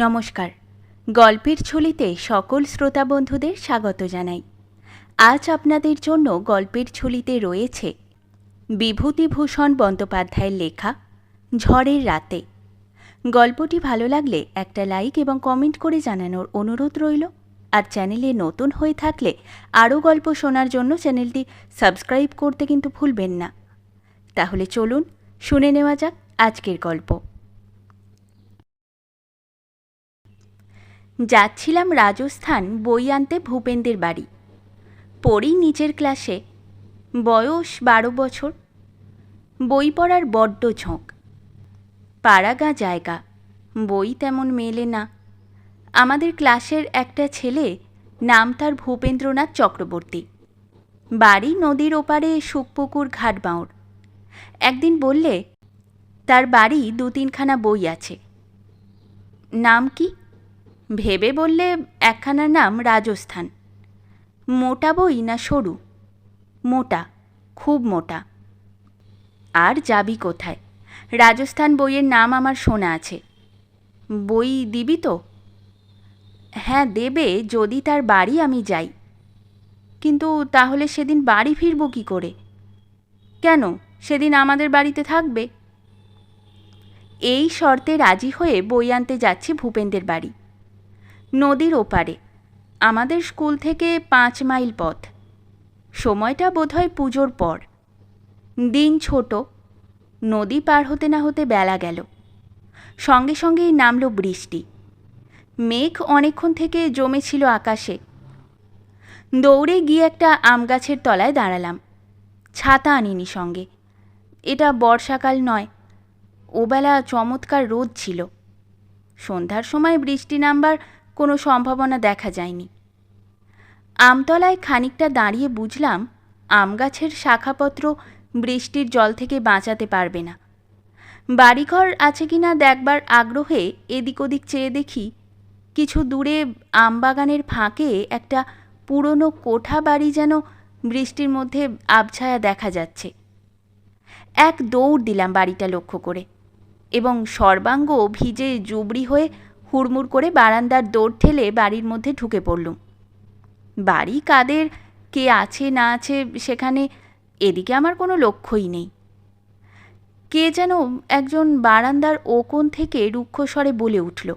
নমস্কার। গল্পের ঝুলিতে সকল শ্রোতা বন্ধুদের স্বাগত জানাই। আজ আপনাদের জন্য গল্পের ঝুলিতে রয়েছে বিভূতিভূষণ বন্দ্যোপাধ্যায়ের লেখা ঝড়ের রাতে। গল্পটি ভালো লাগলে একটা লাইক এবং কমেন্ট করে জানানোর অনুরোধ রইল। আর চ্যানেলে নতুন হয়ে থাকলে আরও গল্প শোনার জন্য চ্যানেলটি সাবস্ক্রাইব করতে কিন্তু ভুলবেন না। তাহলে চলুন শুনে নেওয়া যাক আজকের গল্প। যাচ্ছিলাম রাজস্থান বই আনতে ভূপেন্দ্রের বাড়ি। পড়ি নিচের ক্লাসে। বয়স বারো বছর। বই পড়ার বড্ড ঝোঁক। পাড়াগা জায়গা। বই তেমন মেলে না। আমাদের ক্লাসের একটা ছেলে নাম তার ভূপেন্দ্রনাথ চক্রবর্তী। বাড়ি নদীর ওপারে শুকপুকুর ঘাটবাঁড় একদিন বললে, তার বাড়ি দু তিনখানা বই আছে। নাম কি? ভেবে বললে একখানার নাম রাজস্থান। মোটা বই না সরু? মোটা, খুব মোটা। আর যাবি কোথায়? রাজস্থান বইয়ের নাম আমার শোনা আছে। বই দিবি তো? হ্যাঁ দেবে, যদি তার বাড়ি আমি যাই। কিন্তু তাহলে সেদিন বাড়ি ফিরব কী করে? কেন? সেদিন আমাদের বাড়িতে থাকবে। এই শর্তে রাজি হয়ে বই আনতে যাচ্ছি ভূপেন্দ্রের বাড়ি। নদীর ওপারে। আমাদের স্কুল থেকে পাঁচ মাইল পথ। সময়টা বোধহয় পুজোর পর। দিন ছোট, নদী পার হতে না হতে বেলা গেল। সঙ্গে সঙ্গেই নামল বৃষ্টি। মেঘ অনেকক্ষণ থেকে জমেছিল আকাশে। দৌড়ে গিয়ে একটা আম গাছের তলায় দাঁড়ালাম। ছাতা আনিনি সঙ্গে। এটা বর্ষাকাল নয়, ওবেলা চমৎকার রোদ ছিল। সন্ধ্যার সময় বৃষ্টি নামবার কোনো সম্ভাবনা দেখা যায়নি। আমতলায় খানিকটা দাঁড়িয়ে বুঝলাম আম গাছের শাখাপত্র বৃষ্টির জল থেকে বাঁচাতে পারবে না। বাড়িঘর আছে কি না দেখবার আগ্রহে এদিক ওদিক চেয়ে দেখি, কিছু দূরে আমবাগানের ফাঁকে একটা পুরনো কোঠা বাড়ি যেন বৃষ্টির মধ্যে আবছায়া দেখা যাচ্ছে। এক দৌড় দিলাম বাড়িটা লক্ষ্য করে এবং সর্বাঙ্গ ভিজে জুবড়ি হয়ে হুড়মুড় করে বারান্দার দৌড় ঠেলে বাড়ির মধ্যে ঢুকে পড়লুম। বাড়ি কাদের, কে আছে, না আছে, সেখানে এদিকে আমার কোনো লক্ষ্যই নেই। কে যেন একজন বারান্দার ওকোন থেকে রুক্ষস্বরে বলে উঠল,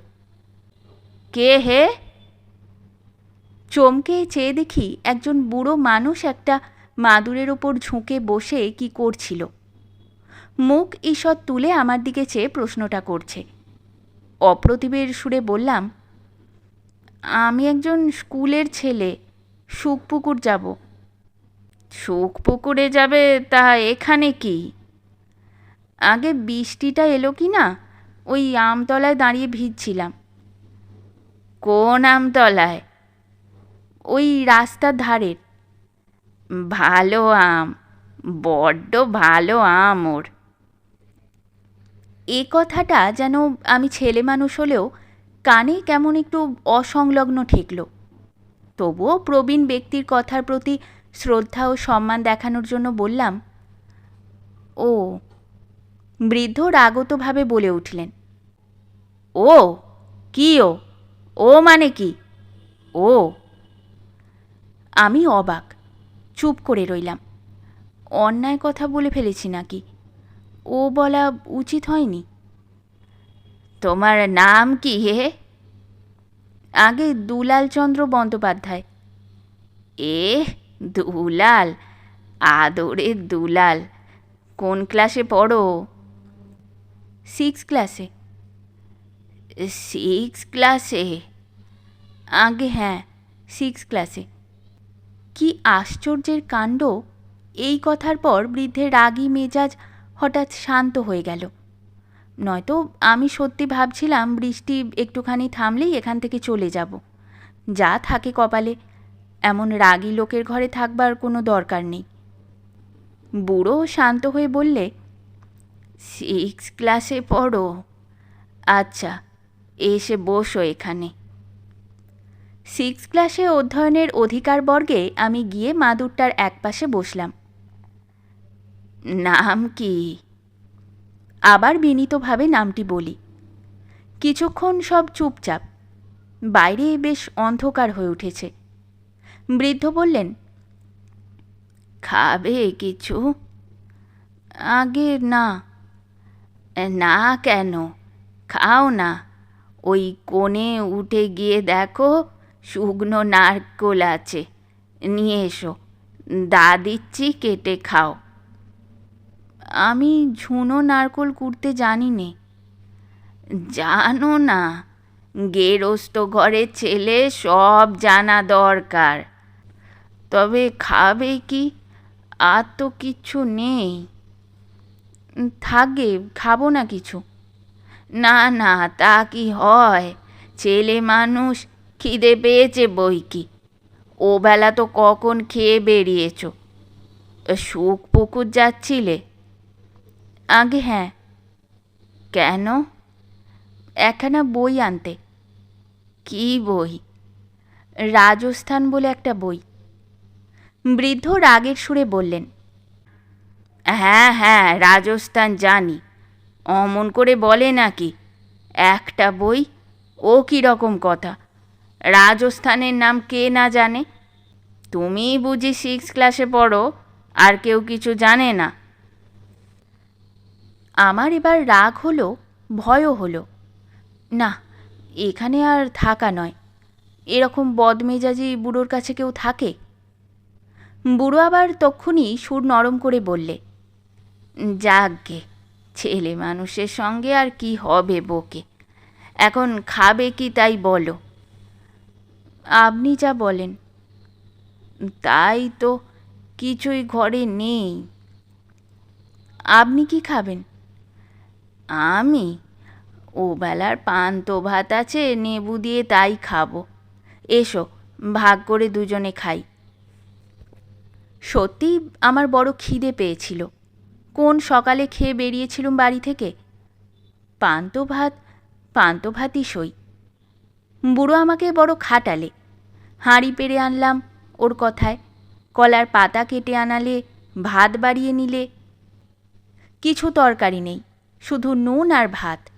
কে হে? চমকে চেয়ে দেখি একজন বুড়ো মানুষ একটা মাদুরের ওপর ঝুঁকে বসে কি করছিল। মুখ ঈষৎ তুলে আমার দিকে চেয়ে প্রশ্নটা করছে। অপ্রতিবের সুরে বললাম, আমি একজন স্কুলের ছেলে সুখপুকুর যাব। সুখপুকুরে যাবে, তা এখানে কি? আগে বৃষ্টিটা এলো কি না, ওই আমতলায় দাঁড়িয়ে ভিজছিলাম। কোন আমতলায়? ওই রাস্তার ধারের। ভালো আম, বড্ড ভালো আম ওর। এ কথাটা যেন আমি ছেলে মানুষ হলেও কানে কেমন একটু অসংলগ্ন ঠেকল। তবুও প্রবীণ ব্যক্তির কথার প্রতি শ্রদ্ধা ও সম্মান দেখানোর জন্য বললাম, ও। বৃদ্ধ রাগতভাবে বলে উঠলেন, ও, কি ও? ও মানে কি? ও। আমি অবাক, চুপ করে রইলাম। অন্যায় কথা বলে ফেলেছি নাকি? ও বলা উচিত হয়নি। তোমার নাম কি, হে আগে দুলাল চন্দ্র বন্দ্যোপাধ্যায়। এ দুলাল আদরের দুলাল, কোন ক্লাসে পড়ো? সিক্স ক্লাসে সিক্স ক্লাসে আগে হ্যাঁ সিক্স ক্লাসে কি আশ্চর্যের কাণ্ড? এই কথার পর বৃদ্ধের রাগী মেজাজ হঠাৎ শান্ত হয়ে গেল। নয়তো আমি সত্যি ভাবছিলাম বৃষ্টি একটুখানি থামলেই এখান থেকে চলে যাব। যা থাকে কপালে। এমন রাগী লোকের ঘরে থাকবার কোনো দরকার নেই। বুড়ো শান্ত হয়ে বললে সিক্স ক্লাসে পড়ো। আচ্ছা এসে বসো এখানে। সিক্স ক্লাসে অধ্যয়নের অধিকার বর্গে আমি গিয়ে মাদুরটার একপাশে বসলাম। নাম কি? আবার বিনীতভাবে নামটি বলি। কিছুক্ষণ সব চুপচাপ। বাইরে বেশ অন্ধকার হয়ে উঠেছে। বৃদ্ধ বললেন, খাবে কিছু? আগে না। না কেন? খাও না। ওই কোণে উঠে গিয়ে দেখো, শুকনো নারকোল আছে। নিয়ে এসো। দা দিচ্ছি, কেটে খাও। আমি ঝুনো নারকোল কুড়তে জানি নে জানো না, গেরস্ত ঘরের ছেলে সব জানা দরকার। তবে খাবে কি? আর তো কিচ্ছু নেই। থাকবে খাব না কিছু। না না, তা কি হয়? ছেলে মানুষ খিদে পেয়েছে বই কি? ও বেলা তো কখন খেয়ে বেরিয়েছ? সুখ পুকুর যাচ্ছিলে? আগে হ্যাঁ। কেন? একখানা বই আনতে। কি বই? রাজস্থান বলে একটা বই। বৃদ্ধ রাগের সুরে বললেন হ্যাঁ হ্যাঁ রাজস্থান জানি। অমন করে বলে নাকি? একটা বই? ও কী রকম কথা? রাজস্থানের নাম কে না জানে? তুমি বুঝি সিক্স ক্লাসে পড়ো, আর কেউ কিছু জানে না। আমার এবার রাগ হলো, ভয়ও হলো। না, এখানে আর থাকা নয়। এরকম বদমেজাজি বুড়োর কাছে কেউ থাকে? বুড়ো আবার তক্ষুনি সুর নরম করে বললে যাকগে ছেলে মানুষের সঙ্গে আর কি হবে বকে এখন খাবে কি তাই বলো? আপনি যা বলেন, তাই তো কিছুই ঘরে নেই। আপনি কি খাবেন? আমি? ও বেলার পান্তো ভাত আছে, নেবু দিয়ে তাই খাব। এসো, ভাগ করে দুজনে খাই। সত্যি আমার বড় খিদে পেয়েছিল। কোন সকালে খেয়ে বেরিয়েছিলুম বাড়ি থেকে? পান্ত ভাত, পান্ত ভাতই সই। বুড়ো আমাকে বড় খাটালে। হাঁড়ি পেরে আনলাম ওর কথায়। কলার পাতা কেটে আনালে, ভাত বাড়িয়ে নিলে। কিছু তরকারি নেই। শুধু নুন আর ভাত।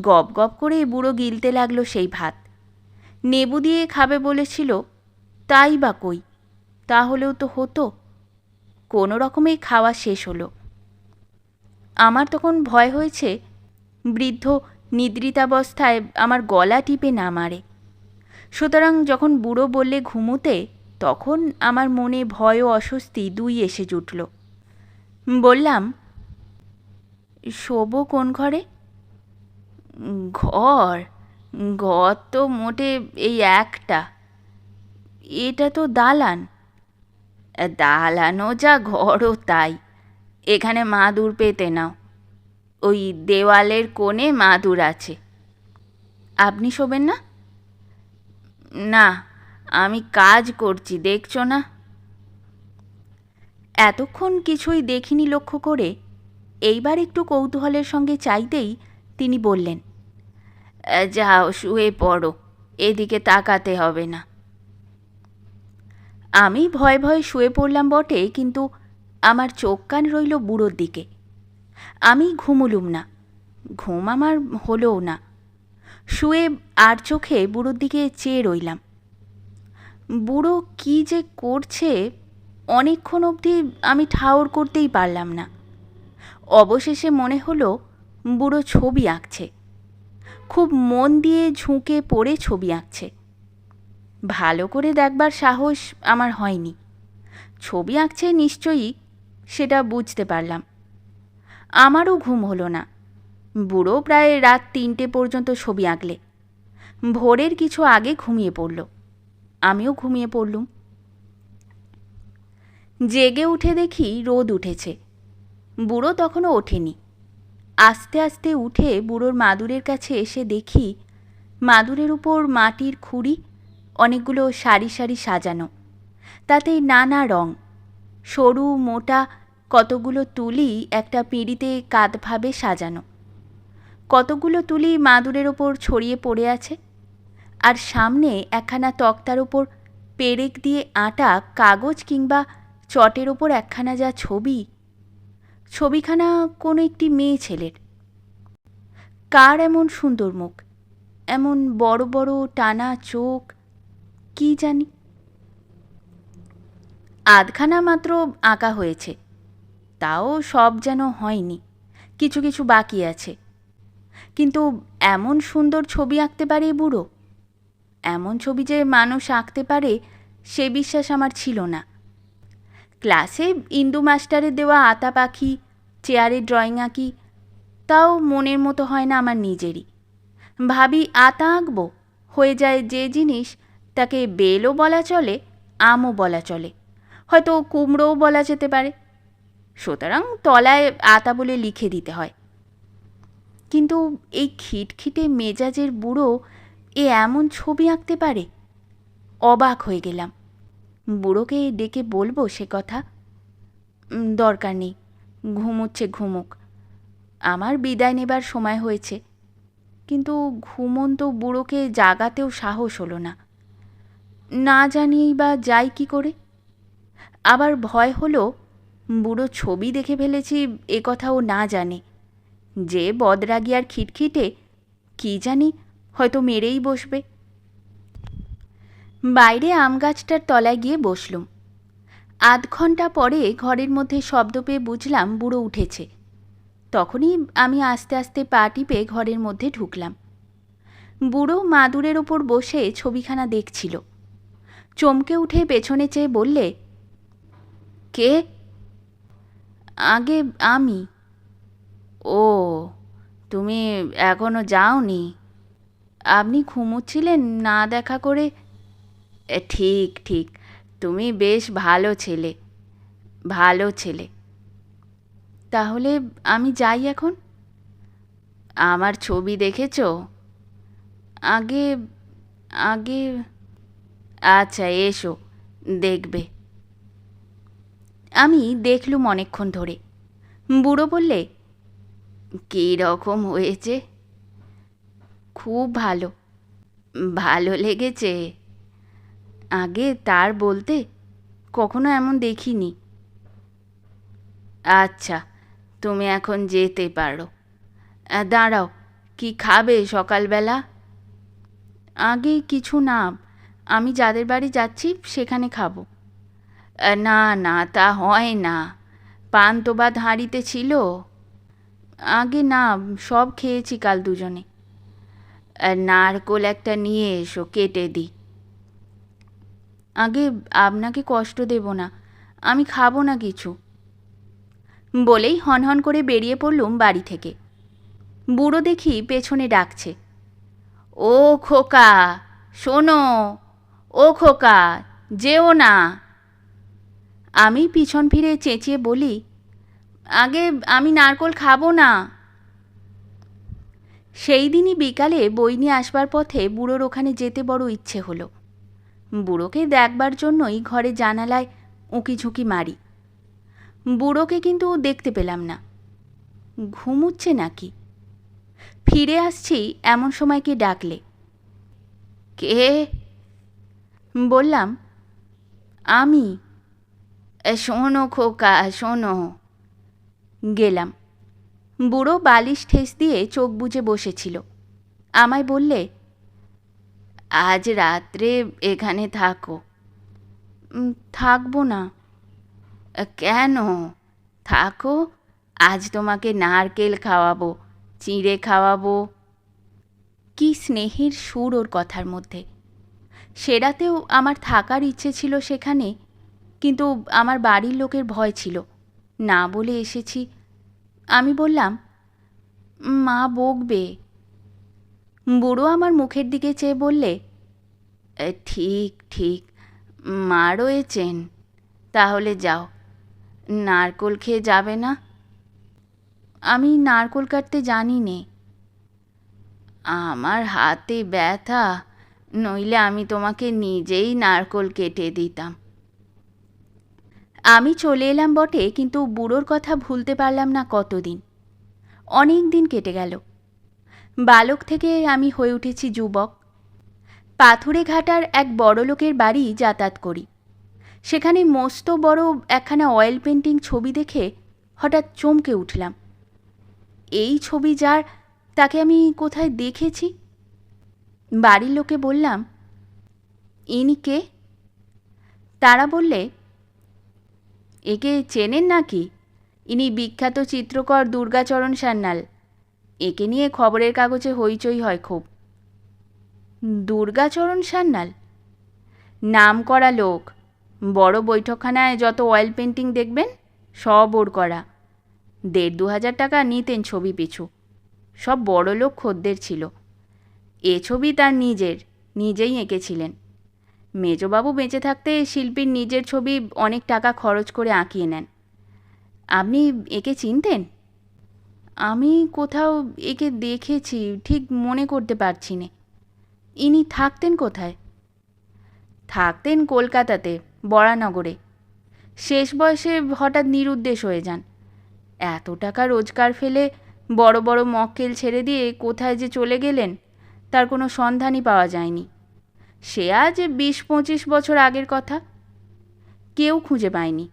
গপ গপ করে বুড়ো গিলতে লাগল সেই ভাত। নেবু দিয়ে খাবে বলেছিল, তাই বা কই? তাহলেও তো হতো। কোনো রকমেই খাওয়া শেষ হলো। আমার তখন ভয় হয়েছে, বৃদ্ধ নিদ্রিতাবস্থায় আমার গলা টিপে না মারে। সুতরাং যখন বুড়ো বললে ঘুমুতে, তখন আমার মনে ভয় ও অস্বস্তি দুই এসে জুটল। বললাম শোবো কোন ঘরে? ঘর? ঘর তো মোটে এই একটা। এটা তো দালান। দালানও যা ঘরও তাই। এখানে মাদুর পেতে নাও। ওই দেওয়ালের কোণে মাদুর আছে। আপনি শোবেন না? না, আমি কাজ করছি, দেখছ না? এতক্ষণ কিছুই দেখিনি লক্ষ্য করে এইবার একটু কৌতূহলের সঙ্গে চাইতেই তিনি বললেন, যাও, শুয়ে পড়ো, এদিকে তাকাতে হবে না। আমি ভয়ে ভয়ে শুয়ে পড়লাম বটে, কিন্তু আমার চোখ কান রইল বুড়োর দিকে। আমি ঘুমুলুম না, ঘুম আমার হলোও না। শুয়ে আর চোখে বুড়োর দিকে চেয়ে রইলাম। বুড়ো কি যে করছে, অনেকক্ষণ অবধি আমি ঠাউর করতেই পারলাম না। অবশেষে মনে হলো, বুড়ো ছবি আঁকছে। খুব মন দিয়ে ঝুঁকে পড়ে ছবি আঁকছে। ভালো করে দেখবার সাহস আমার হয়নি। ছবি আঁকছে নিশ্চয়ই, সেটা বুঝতে পারলাম। আমারও ঘুম হলো না। বুড়ো প্রায় রাত তিনটে পর্যন্ত ছবি আঁকলে। ভোরের কিছু আগে ঘুমিয়ে পড়ল। আমিও ঘুমিয়ে পড়লুম। জেগে উঠে দেখি রোদ উঠেছে। বুড়ো তখনও ওঠেনি। আস্তে আস্তে উঠে বুড়োর মাদুরের কাছে এসে দেখি মাদুরের উপর মাটির খুঁড়ি, অনেকগুলো সারি সারি সাজানো। তাতে নানা রং, সরু, মোটা, কতগুলো তুলি একটা পিঁড়িতে কাঁধভাবে সাজানো। কতগুলো তুলি মাদুরের ওপর ছড়িয়ে পড়ে আছে আর সামনে একখানা তক্তার ওপর পেরেক দিয়ে আটা, কাগজ কিংবা চটের ওপর একখানা যা ছবি ছবিখানা কোনো একটি মেয়ে ছেলের। কার এমন সুন্দর মুখ? এমন বড় বড় টানা চোখ? কি জানি? আধখানা মাত্র আঁকা হয়েছে। তাও সব যেন হয়নি। কিছু কিছু বাকি আছে। কিন্তু এমন সুন্দর ছবি আঁকতে পারে বুড়ো? এমন ছবি যে মানুষ আঁকতে পারে, সে বিশ্বাস আমার ছিল না। ক্লাসে ইন্দু মাস্টারের দেওয়া আতা পাখি, চেয়ারে ড্রয়িং আঁকি, তাও মনের মতো হয় না আমার নিজেরই। ভাবি, আতা আঁকবো? হয়ে যায় যে জিনিস, তাকে বেলও বলা চলে, আমও বলা চলে। হয়তো কুমড়োও বলা যেতে পারে। সুতরাং তলায় আতা বলে লিখে দিতে হয়। কিন্তু এই খিটখিটে মেজাজের বুড়ো এ এমন ছবি আঁকতে পারে? অবাক হয়ে গেলাম। বুড়োকে ডেকে বলব সে কথা? দরকার নেই ঘুমোচ্ছে ঘুমুক। আমার বিদায় নেবার সময় হয়েছে। কিন্তু ঘুমন্ত বুড়োকে জাগাতেও সাহস হলো না। না জানিয়েই বা যাই কি করে? আবার ভয় হলো, বুড়ো ছবি দেখে ফেলেছি, এ কথা ও না জানে। যে বদরাগি আর খিটখিটে, কি জানি, হয়তো মেরেই বসবে। বাইরে আম গাছটার তলায় গিয়ে বসলুম। আধ ঘণ্টা পরে ঘরের মধ্যে শব্দ পেয়ে বুঝলাম বুড়ো উঠেছে। তখনই আমি আস্তে আস্তে পা টিপে ঘরের মধ্যে ঢুকলাম। বুড়ো মাদুরের ওপর বসে ছবিখানা দেখছিল। চমকে উঠে পেছনে চেয়ে বললে, কে? আগে আমি। ও, তুমি এখনও যাওনি? আপনি ঘুমোচ্ছিলেন, না দেখা করে ঠিক ঠিক। তুমি বেশ ভালো ছেলে ভালো ছেলে। তাহলে আমি যাই এখন? আমার ছবি দেখেছ? আগে আগে আচ্ছা এসো, দেখবে। আমি দেখলুম অনেকক্ষণ ধরে। বুড়ো বললে, কী রকম হয়েছে? খুব ভালো ভালো লেগেছে। আগে তার বলতে কখনো এমন দেখিনি। আচ্ছা তুমি এখন যেতে পারো। দাঁড়াও, কি খাবে সকালবেলা? আগে কিছু না, আমি যাদের বাড়ি যাচ্ছি সেখানে খাব। না না, তা হয় না। পান তো বা হাঁড়িতে ছিল। আগে না, সব খেয়েছি কাল দুজনে। নারকোল একটা নিয়ে এসো, কেটে দিই। আগে আপনাকে কষ্ট দেব না, আমি খাব না কিছু। বলেই হনহন করে বেরিয়ে পড়লুম বাড়ি থেকে। বুড়ো দেখি পেছনে ডাকছে। ও খোকা, শোনো, ও খোকা, যেও না। আমি পিছন ফিরে চেঁচিয়ে বলি, আগে আমি নারকোল খাব না। সেই দিনই বিকালে বই নিয়ে আসবার পথে বুড়োর ওখানে যেতে বড় ইচ্ছে হলো। বুড়োকে দেখবার জন্যই ঘরে জানালায় উঁকি ঝুঁকি মারি। বুড়োকে কিন্তু দেখতে পেলাম না। ঘুমুচ্ছে নাকি? ফিরে আসছি এমন সময় কি ডাকলে? কে? বললাম, আমি। শোনো খোকা, শোনো। গেলাম। বুড়ো বালিশ ঠেস দিয়ে চোখ বুজে বসেছিল। আমায় বললে আজ রাত্রে এখানে থাকো। থাকব না। কেন? থাকো, আজ তোমাকে নারকেল খাওয়াবো, চিঁড়ে খাওয়াবো। কি স্নেহের সুর ওর কথার মধ্যে। সেরাতেও আমার থাকার ইচ্ছে ছিল সেখানে, কিন্তু আমার বাড়ির লোকের ভয় ছিল। না বলে এসেছি। আমি বললাম, মা বকবে। বুড়ো আমার মুখের দিকে চেয়ে বললে ঠিক ঠিক, মা রয়েছেন, তাহলে যাও। নারকোল খেয়ে যাবে না? আমি নারকোল কাটতে জানি নে আমার হাতে ব্যথা, নইলে আমি তোমাকে নিজেই নারকোল কেটে দিতাম। আমি চলে এলাম বটে, কিন্তু বুড়োর কথা ভুলতে পারলাম না কতদিন? অনেক দিন কেটে গেল। বালক থেকে আমি হয়ে উঠেছি যুবক। পাথুরে ঘাটার এক বড় লোকের বাড়ি যাতায়াত করি। সেখানে মস্ত বড় একখানা অয়েল পেন্টিং ছবি দেখে হঠাৎ চমকে উঠলাম। এই ছবি যার, তাকে আমি কোথায় দেখেছি? বাড়ির লোকে বললাম, ইনি কে? তারা বললে, একে চেনেন নাকি? ইনি বিখ্যাত চিত্রকর দুর্গাচরণ সান্যাল। একে নিয়ে খবরের কাগজে হইচই হয় খুব। দুর্গাচরণ সান্যাল। নাম করা লোক। বড় বৈঠকখানায় যত অয়েল পেন্টিং দেখবেন, সব ওর করা। দেড় দু হাজার টাকা নিতেন ছবি পিছু। সব বড় লোক খদ্দের ছিল। এ ছবি তার নিজের, নিজেই এঁকেছিলেন। মেজবাবু বেঁচে থাকতে শিল্পীর নিজের ছবি অনেক টাকা খরচ করে আঁকিয়ে নেন। আপনি একে চিনতেন? আমি কোথাও একে দেখেছি, ঠিক মনে করতে পারছি না। ইনি থাকতেন কোথায়? থাকতেন কলকাতাতে, বরানগরে। শেষ বয়সে হঠাৎ নিরুদ্দেশ হয়ে যান। এত টাকা রোজগার ফেলে বড় বড় মক্কেল ছেড়ে দিয়ে কোথায় যে চলে গেলেন, তার কোনো সন্ধানই পাওয়া যায়নি। সে আজ বিশ পঁচিশ বছর আগের কথা। কেউ খুঁজে পায়নি।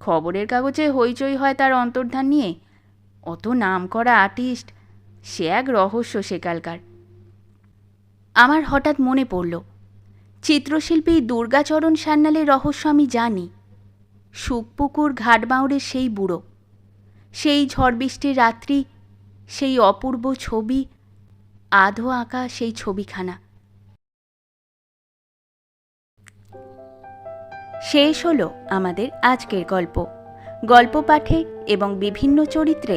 খবরের কাগজে হইচই হয় তার অন্তর্ধান নিয়ে। অত নাম করা আর্টিস্ট, সে এক রহস্য সেকালকার আমার হঠাৎ মনে পড়ল, চিত্রশিল্পী দুর্গাচরণ সান্যালের রহস্য আমি জানি। শুকপুকুর ঘাটবাউড়ের সেই বুড়ো, সেই ঝড় বৃষ্টির রাত্রি, সেই অপূর্ব ছবি, আধো আঁকা সেই ছবিখানা। শেষ হলো আমাদের আজকের গল্প। গল্প পাঠে এবং বিভিন্ন চরিত্রে